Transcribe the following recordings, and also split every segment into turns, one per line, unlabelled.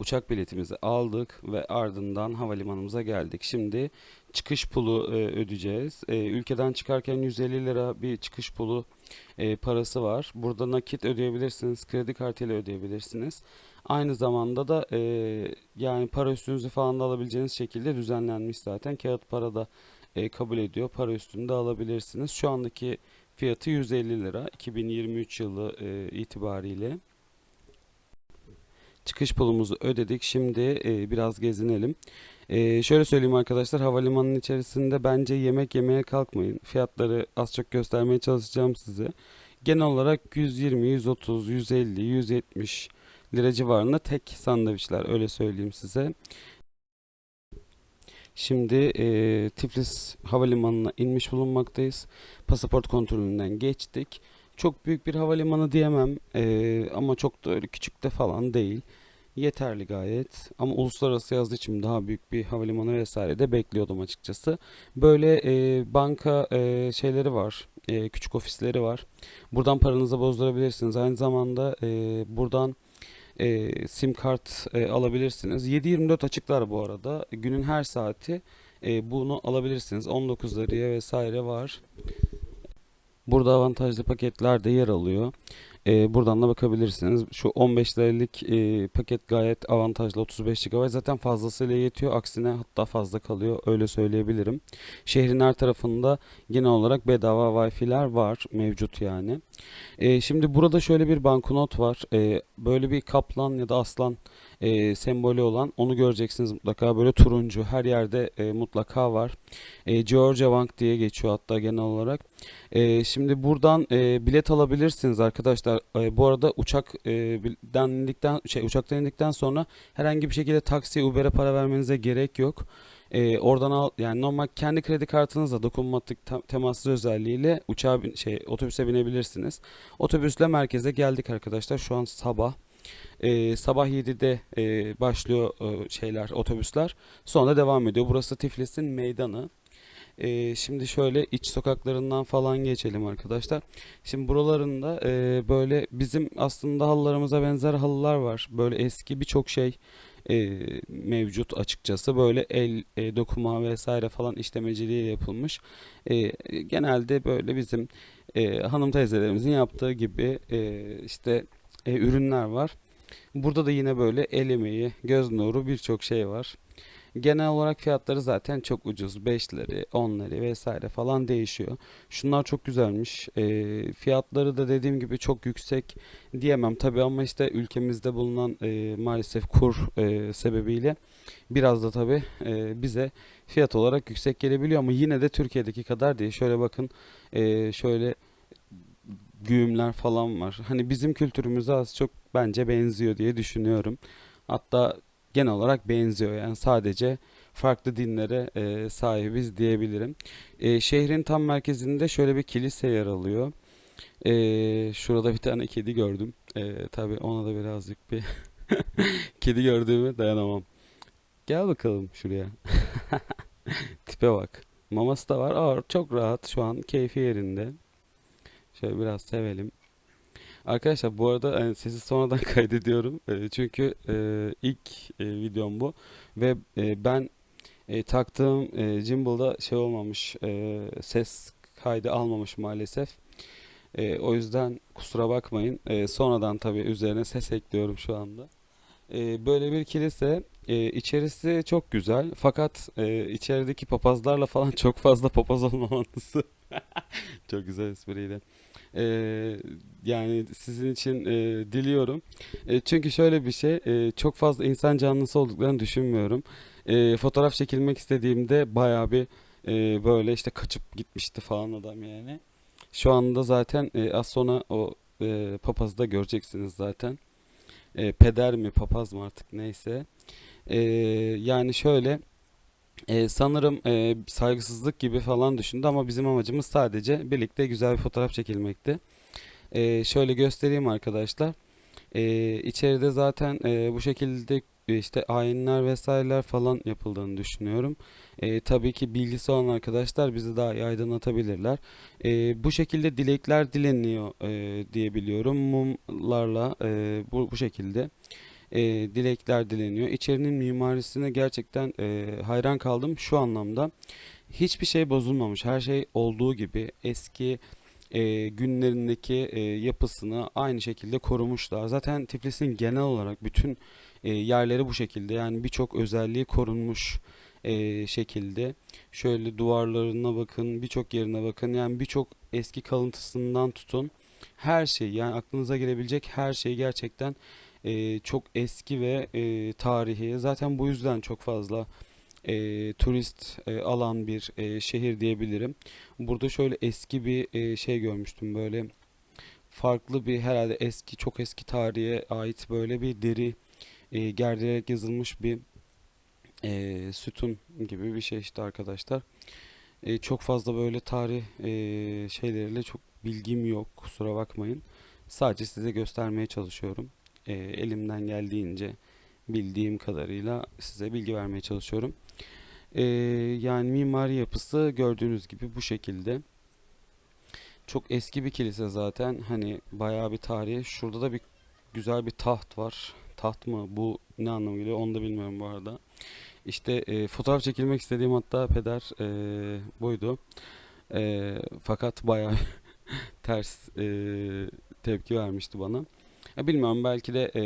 uçak biletimizi aldık ve ardından havalimanımıza geldik. Şimdi çıkış pulu e, ödeyeceğiz. E, ülkeden çıkarken 150 lira bir çıkış pulu e, parası var. Burada nakit ödeyebilirsiniz, kredi kartıyla ödeyebilirsiniz. Aynı zamanda da e, yani para üstünüzü falan da alabileceğiniz şekilde düzenlenmiş zaten. Kağıt para da e, kabul ediyor. Para üstünü de alabilirsiniz. Şu andaki fiyatı 150 lira 2023 yılı e, itibariyle. Çıkış pulumuzu ödedik. Şimdi e, biraz gezinelim. E, şöyle söyleyeyim arkadaşlar, havalimanının içerisinde bence yemek yemeye kalkmayın. Fiyatları az çok göstermeye çalışacağım size. Genel olarak 120, 130, 150, 170 lira civarında tek sandviçler öyle söyleyeyim size. Şimdi e, Tiflis Havalimanı'na inmiş bulunmaktayız. Pasaport kontrolünden geçtik. Çok büyük bir havalimanı diyemem e, ama çok da öyle küçük de falan değil. Yeterli gayet ama uluslararası yazdığı için daha büyük bir havalimanı vesaire de bekliyordum açıkçası. Böyle e, banka e, şeyleri var, e, küçük ofisleri var. Buradan paranızı bozdurabilirsiniz. Aynı zamanda e, buradan e, sim kart e, alabilirsiniz. 7/24 açıklar bu arada. Günün her saati e, bunu alabilirsiniz. 19 liraya vesaire var. Burada avantajlı paketler de yer alıyor. E, buradan da bakabilirsiniz. Şu 15 liralık e, paket gayet avantajlı. 35 GB zaten fazlasıyla yetiyor. Aksine hatta fazla kalıyor. Öyle söyleyebilirim. Şehrin her tarafında genel olarak bedava Wi-Fi'ler var. Mevcut yani. E, şimdi burada şöyle bir banknot var. E, böyle bir kaplan ya da aslan e, sembolü olan onu göreceksiniz mutlaka. Böyle turuncu her yerde e, mutlaka var. E, Georgia Bank diye geçiyor hatta genel olarak. E, şimdi buradan e, bilet alabilirsiniz arkadaşlar. E, bu arada uçak e, indikten şey uçaktan indikten sonra herhangi bir şekilde taksi, Uber'e para vermenize gerek yok. E, oradan al yani normal kendi kredi kartınızla dokunmatik te- temassız özelliğiyle uçağa şey otobüse binebilirsiniz. Otobüsle merkeze geldik arkadaşlar. Şu an sabah. E, sabah 7'de e, başlıyor e, şeyler otobüsler. Sonra devam ediyor. Burası Tiflis'in meydanı. Ee, şimdi şöyle iç sokaklarından falan geçelim arkadaşlar. Şimdi buralarında e, böyle bizim aslında halılarımıza benzer halılar var. Böyle eski birçok şey e, mevcut açıkçası. Böyle el e, dokuma vesaire falan işlemeciliğiyle yapılmış. E, genelde böyle bizim e, hanım teyzelerimizin yaptığı gibi e, işte e, ürünler var. Burada da yine böyle el emeği, göz nuru birçok şey var. Genel olarak fiyatları zaten çok ucuz. 5'leri, 10'ları vesaire falan değişiyor. Şunlar çok güzelmiş. Ee, fiyatları da dediğim gibi çok yüksek diyemem tabii ama işte ülkemizde bulunan e, maalesef kur e, sebebiyle biraz da tabii e, bize fiyat olarak yüksek gelebiliyor ama yine de Türkiye'deki kadar değil. Şöyle bakın e, şöyle güğümler falan var. Hani bizim kültürümüze az çok bence benziyor diye düşünüyorum. Hatta genel olarak benziyor. Yani sadece farklı dinlere e, sahibiz diyebilirim. E, şehrin tam merkezinde şöyle bir kilise yer alıyor. E, şurada bir tane kedi gördüm. E, tabii ona da birazcık bir kedi gördüğümü dayanamam. Gel bakalım şuraya. Tipe bak. Maması da var. Aa, çok rahat şu an keyfi yerinde. Şöyle biraz sevelim. Arkadaşlar bu arada hani sesi sonradan kaydediyorum. E, çünkü e, ilk e, videom bu ve e, ben e, taktığım e, gimbal'da şey olmamış e, ses kaydı almamış maalesef. E, o yüzden kusura bakmayın. E, sonradan tabii üzerine ses ekliyorum şu anda. E, böyle bir kilise. E, içerisi çok güzel. Fakat e, içerideki papazlarla falan çok fazla papaz olmaması. Çok güzel espriydi. Ee, yani sizin için e, diliyorum. E, çünkü şöyle bir şey, e, çok fazla insan canlısı olduklarını düşünmüyorum. E, fotoğraf çekilmek istediğimde bayağı bir e, böyle işte kaçıp gitmişti falan adam yani. Şu anda zaten e, az sonra o e, papazı da göreceksiniz zaten. E, peder mi papaz mı artık neyse. E, yani şöyle. Ee, sanırım e, saygısızlık gibi falan düşündü ama bizim amacımız sadece birlikte güzel bir fotoğraf çekilmekti. Ee, şöyle göstereyim arkadaşlar. Ee, içeride zaten e, bu şekilde e, işte ayinler vesaireler falan yapıldığını düşünüyorum. Ee, tabii ki bilgisi olan arkadaşlar bizi daha iyi aydınlatabilirler. Ee, bu şekilde dilekler dileniyor e, diye biliyorum. Mumlarla e, bu, bu şekilde. e, dilekler dileniyor. İçerinin mimarisine gerçekten e, hayran kaldım şu anlamda. Hiçbir şey bozulmamış. Her şey olduğu gibi eski e, günlerindeki e, yapısını aynı şekilde korumuşlar. Zaten Tiflis'in genel olarak bütün e, yerleri bu şekilde. Yani birçok özelliği korunmuş e, şekilde. Şöyle duvarlarına bakın, birçok yerine bakın. Yani birçok eski kalıntısından tutun. Her şey yani aklınıza gelebilecek her şey gerçekten e, çok eski ve e, tarihi. Zaten bu yüzden çok fazla e, turist e, alan bir e, şehir diyebilirim. Burada şöyle eski bir e, şey görmüştüm böyle farklı bir herhalde eski çok eski tarihe ait böyle bir deri e, gerdirerek yazılmış bir e, sütun gibi bir şey işte arkadaşlar. E, çok fazla böyle tarih e, şeyleriyle çok bilgim yok kusura bakmayın. Sadece size göstermeye çalışıyorum. E, elimden geldiğince bildiğim kadarıyla size bilgi vermeye çalışıyorum. E, yani mimari yapısı gördüğünüz gibi bu şekilde. Çok eski bir kilise zaten. Hani bayağı bir tarihi. Şurada da bir güzel bir taht var. Taht mı? Bu ne anlamı geliyor? Onu da bilmiyorum bu arada. İşte e, fotoğraf çekilmek istediğim hatta peder e, buydu. E, fakat bayağı ters e, tepki vermişti bana. Ya bilmiyorum belki de e,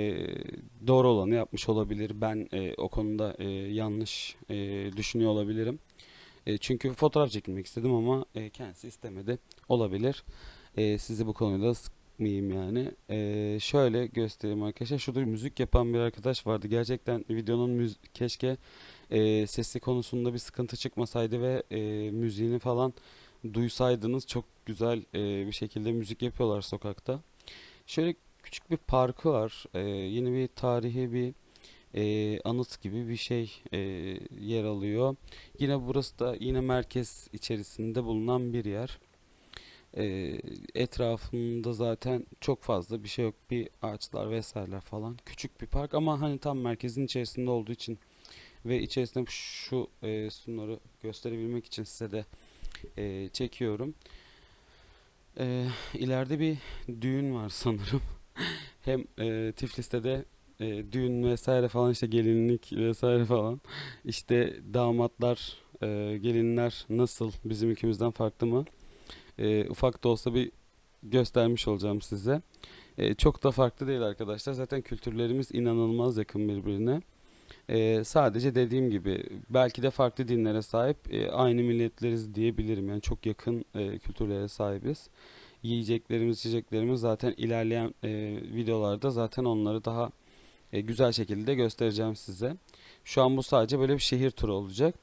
doğru olanı yapmış olabilir. Ben e, o konuda e, yanlış e, düşünüyor olabilirim. E, çünkü fotoğraf çekilmek istedim ama e, kendisi istemedi. Olabilir. E, sizi bu konuda sıkmayayım yani. E, şöyle göstereyim arkadaşlar. Şurada müzik yapan bir arkadaş vardı. Gerçekten videonun müz keşke e, sesi konusunda bir sıkıntı çıkmasaydı ve e, müziğini falan duysaydınız çok güzel e, bir şekilde müzik yapıyorlar sokakta. Şöyle küçük bir parkı var. E, yeni bir tarihi bir e, anıt gibi bir şey e, yer alıyor. Yine burası da yine merkez içerisinde bulunan bir yer. E, etrafında zaten çok fazla bir şey yok. Bir ağaçlar vesaireler falan. Küçük bir park ama hani tam merkezin içerisinde olduğu için ve içerisinde şu e, sunları gösterebilmek için size de e, çekiyorum. E, ileride bir düğün var sanırım. Hem e, Tiflis'te de e, düğün vesaire falan işte gelinlik vesaire falan. İşte damatlar, e, gelinler nasıl bizim ülkemizden farklı mı? E, ufak da olsa bir göstermiş olacağım size. E, çok da farklı değil arkadaşlar. Zaten kültürlerimiz inanılmaz yakın birbirine. E, sadece dediğim gibi belki de farklı dinlere sahip e, aynı milletleriz diyebilirim. Yani çok yakın e, kültürlere sahibiz. Yiyeceklerimiz, içeceklerimiz zaten ilerleyen e, videolarda zaten onları daha e, güzel şekilde göstereceğim size. Şu an bu sadece böyle bir şehir turu olacak.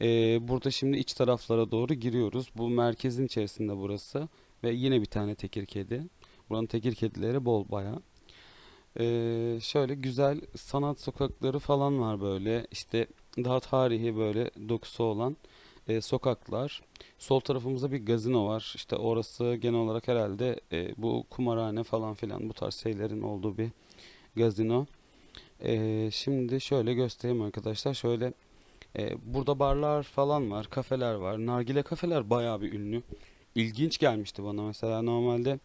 E, burada şimdi iç taraflara doğru giriyoruz. Bu merkezin içerisinde burası ve yine bir tane tekir kedi. Buranın tekir kedileri bol bayağı. E, şöyle güzel sanat sokakları falan var böyle. İşte daha tarihi böyle dokusu olan e, sokaklar. Sol tarafımızda bir gazino var. İşte orası genel olarak herhalde e, bu kumarhane falan filan bu tarz şeylerin olduğu bir gazino. Ee, şimdi şöyle göstereyim arkadaşlar. Şöyle e, burada barlar falan var, kafeler var. Nargile kafeler bayağı bir ünlü. İlginç gelmişti bana mesela normalde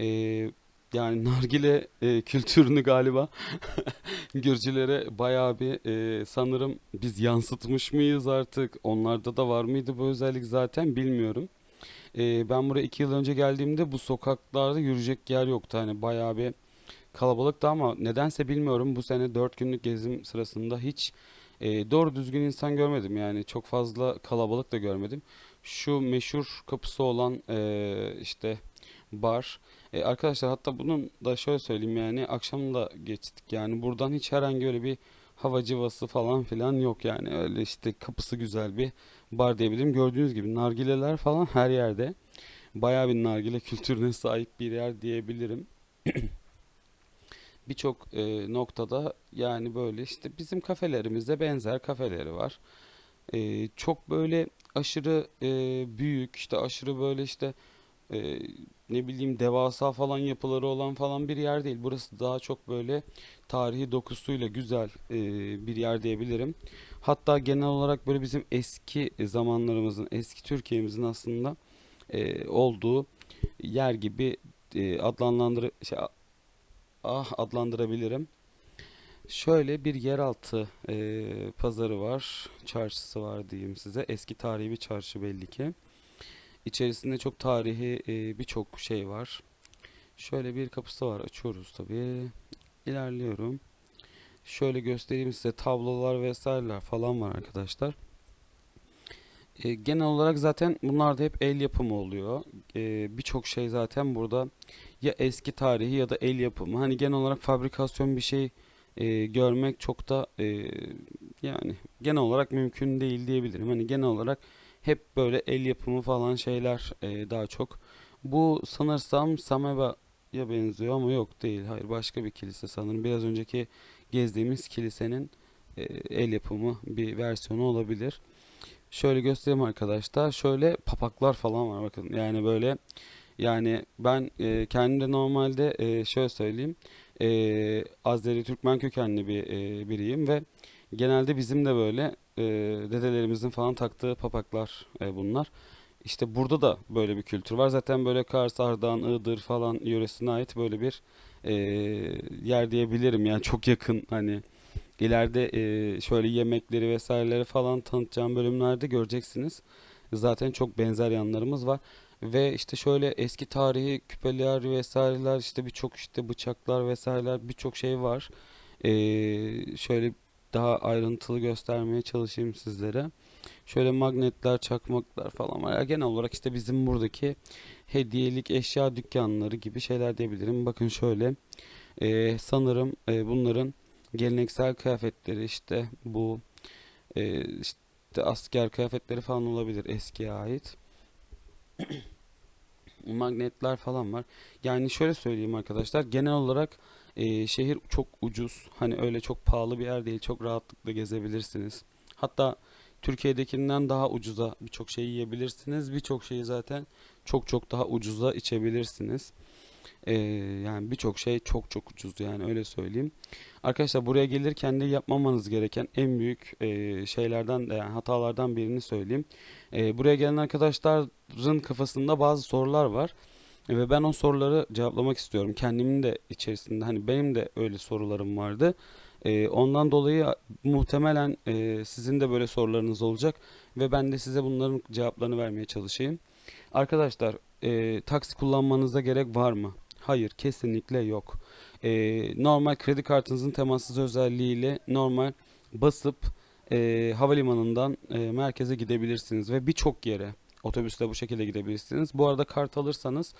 e, yani nargile e, kültürünü galiba Gürcülere bayağı bir e, sanırım biz yansıtmış mıyız artık? Onlarda da var mıydı bu özellik zaten bilmiyorum. E, ben buraya iki yıl önce geldiğimde bu sokaklarda yürüyecek yer yoktu. Hani bayağı bir kalabalıktı ama nedense bilmiyorum bu sene 4 günlük gezim sırasında hiç e, doğru düzgün insan görmedim. Yani çok fazla kalabalık da görmedim. Şu meşhur kapısı olan e, işte bar. E, arkadaşlar hatta bunun da şöyle söyleyeyim yani akşam da geçtik. Yani buradan hiç herhangi öyle bir hava cıvası falan filan yok yani. Öyle işte kapısı güzel bir bar diyebilirim. Gördüğünüz gibi nargileler falan her yerde. Bayağı bir nargile kültürüne sahip bir yer diyebilirim. birçok e, noktada yani böyle işte bizim kafelerimizde benzer kafeleri var. E, çok böyle aşırı e, büyük işte aşırı böyle işte e, ne bileyim devasa falan yapıları olan falan bir yer değil. Burası daha çok böyle tarihi dokusuyla güzel e, bir yer diyebilirim. Hatta genel olarak böyle bizim eski zamanlarımızın, eski Türkiye'mizin aslında e, olduğu yer gibi e, adlandırı şey, ah adlandırabilirim. Şöyle bir yeraltı e, pazarı var, çarşısı var diyeyim size. Eski tarihi bir çarşı belli ki. İçerisinde çok tarihi e, birçok şey var. Şöyle bir kapısı var, açıyoruz tabii. İlerliyorum. Şöyle göstereyim size tablolar vesaireler falan var arkadaşlar. E, genel olarak zaten bunlar da hep el yapımı oluyor. E, birçok şey zaten burada ya eski tarihi ya da el yapımı. Hani genel olarak fabrikasyon bir şey e, görmek çok da e, yani genel olarak mümkün değil diyebilirim. Hani genel olarak hep böyle el yapımı falan şeyler e, daha çok. Bu sanırsam Sameba'ya benziyor ama yok değil. Hayır başka bir kilise sanırım. Biraz önceki gezdiğimiz kilisenin e, el yapımı bir versiyonu olabilir. Şöyle göstereyim arkadaşlar. Şöyle papaklar falan var bakın. Yani böyle yani ben e, kendim de normalde e, şöyle söyleyeyim. E, Azeri Türkmen kökenli bir e, biriyim ve genelde bizim de böyle e, dedelerimizin falan taktığı papaklar e, bunlar. İşte burada da böyle bir kültür var. Zaten böyle Kars, Ardahan, Iğdır falan yöresine ait böyle bir e, yer diyebilirim. Yani çok yakın hani ileride e, şöyle yemekleri vesaireleri falan tanıtacağım bölümlerde göreceksiniz. Zaten çok benzer yanlarımız var. Ve işte şöyle eski tarihi küpeler vesaireler işte birçok işte bıçaklar vesaireler birçok şey var. Ee, şöyle daha ayrıntılı göstermeye çalışayım sizlere. Şöyle magnetler, çakmaklar falan var. Ya genel olarak işte bizim buradaki hediyelik eşya dükkanları gibi şeyler diyebilirim. Bakın şöyle ee, sanırım e, bunların geleneksel kıyafetleri işte bu e, işte asker kıyafetleri falan olabilir eskiye ait magnetler falan var. Yani şöyle söyleyeyim arkadaşlar. Genel olarak e, şehir çok ucuz. Hani öyle çok pahalı bir yer değil. Çok rahatlıkla gezebilirsiniz. Hatta Türkiye'dekinden daha ucuza birçok şeyi yiyebilirsiniz. Birçok şeyi zaten çok çok daha ucuza içebilirsiniz. Ee, yani birçok şey çok çok ucuz yani öyle söyleyeyim. Arkadaşlar buraya gelirken de yapmamanız gereken en büyük e, şeylerden yani hatalardan birini söyleyeyim. E, buraya gelen arkadaşların kafasında bazı sorular var. E, ve ben o soruları cevaplamak istiyorum. Kendimin de içerisinde hani benim de öyle sorularım vardı. E, ondan dolayı muhtemelen e, sizin de böyle sorularınız olacak ve ben de size bunların cevaplarını vermeye çalışayım. Arkadaşlar e, taksi kullanmanıza gerek var mı? Hayır, kesinlikle yok. E, normal kredi kartınızın temassız özelliğiyle normal basıp e, havalimanından e, merkeze gidebilirsiniz ve birçok yere otobüsle bu şekilde gidebilirsiniz. Bu arada kart alırsanız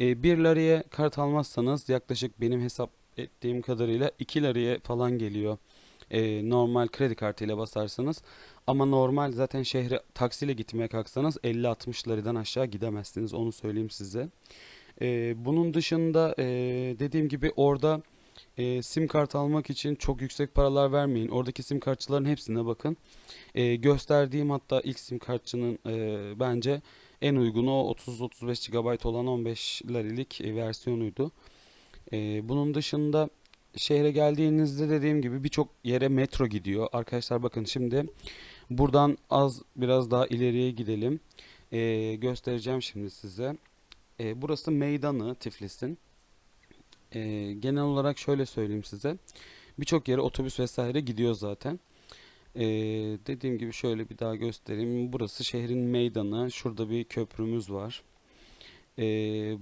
e, 1 liraya kart almazsanız yaklaşık benim hesap ettiğim kadarıyla 2 liraya falan geliyor. E, normal kredi kartıyla basarsanız ama normal zaten şehre taksiyle gitmeye kalksanız 50-60 liradan aşağı gidemezsiniz onu söyleyeyim size. E, bunun dışında e, dediğim gibi orada e, sim kart almak için çok yüksek paralar vermeyin. Oradaki sim kartçıların hepsine bakın. E, gösterdiğim hatta ilk sim kartçının e, bence en uygunu o 30-35 GB olan 15 liralık e, versiyonuydu. E, bunun dışında şehre geldiğinizde dediğim gibi birçok yere metro gidiyor. Arkadaşlar bakın şimdi buradan az biraz daha ileriye gidelim. E, göstereceğim şimdi size. E, burası meydanı Tiflis'in. E, genel olarak şöyle söyleyeyim size. Birçok yere otobüs vesaire gidiyor zaten. E, dediğim gibi şöyle bir daha göstereyim. Burası şehrin meydanı. Şurada bir köprümüz var. E,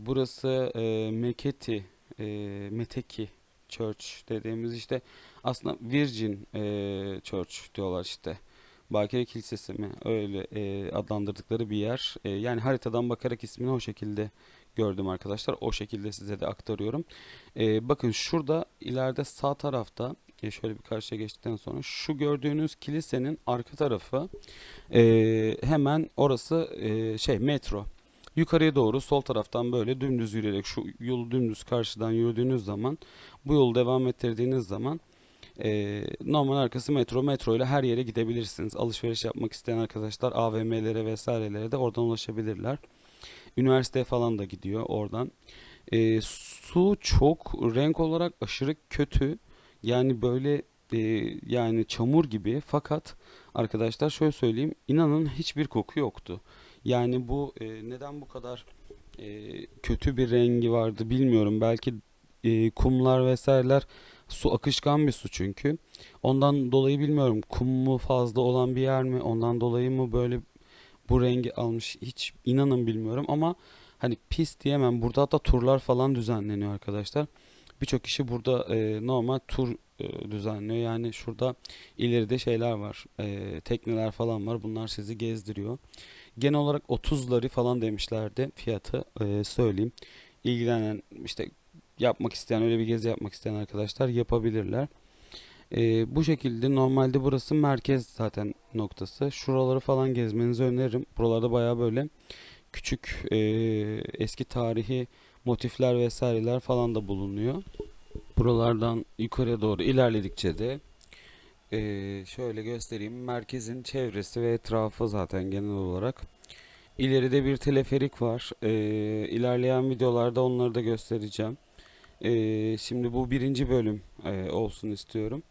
burası e, Meketi, e, Meteki Church dediğimiz işte aslında Virgin e, Church diyorlar işte. Bakire Kilisesi mi öyle e, adlandırdıkları bir yer. E, yani haritadan bakarak ismini o şekilde gördüm arkadaşlar. O şekilde size de aktarıyorum. E, bakın şurada ileride sağ tarafta e, şöyle bir karşıya geçtikten sonra şu gördüğünüz kilisenin arka tarafı e, hemen orası e, şey metro. Yukarıya doğru sol taraftan böyle dümdüz yürüyerek şu yolu dümdüz karşıdan yürüdüğünüz zaman bu yolu devam ettirdiğiniz zaman e, normal arkası metro. Metro ile her yere gidebilirsiniz. Alışveriş yapmak isteyen arkadaşlar AVM'lere vesairelere de oradan ulaşabilirler. Üniversiteye falan da gidiyor oradan. E, su çok renk olarak aşırı kötü. Yani böyle e, yani çamur gibi fakat arkadaşlar şöyle söyleyeyim inanın hiçbir koku yoktu. Yani bu e, neden bu kadar e, kötü bir rengi vardı bilmiyorum. Belki e, kumlar vesaireler Su akışkan bir su çünkü. Ondan dolayı bilmiyorum kum mu fazla olan bir yer mi? Ondan dolayı mı böyle bu rengi almış hiç inanın bilmiyorum ama hani pis diyemem. Burada hatta turlar falan düzenleniyor arkadaşlar. Birçok kişi burada e, normal tur e, düzenliyor. Yani şurada ileride şeyler var. e, tekneler falan var. Bunlar sizi gezdiriyor. Genel olarak 30 lari falan demişlerdi fiyatı e, söyleyeyim. İlgilenen işte yapmak isteyen öyle bir gezi yapmak isteyen arkadaşlar yapabilirler. E, bu şekilde normalde burası merkez zaten noktası. Şuraları falan gezmenizi öneririm. Buralarda baya böyle küçük e, eski tarihi motifler vesaireler falan da bulunuyor. Buralardan yukarıya doğru ilerledikçe de e, şöyle göstereyim. Merkezin çevresi ve etrafı zaten genel olarak. İleride bir teleferik var. E, ilerleyen videolarda onları da göstereceğim. E, şimdi bu birinci bölüm e, olsun istiyorum.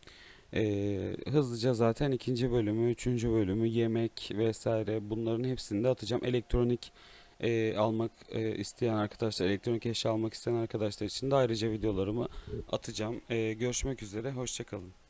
E, hızlıca zaten ikinci bölümü, üçüncü bölümü, yemek vesaire bunların hepsini de atacağım. Elektronik e, almak e, isteyen arkadaşlar, elektronik eşya almak isteyen arkadaşlar için de ayrıca videolarımı atacağım. E, görüşmek üzere, hoşça kalın.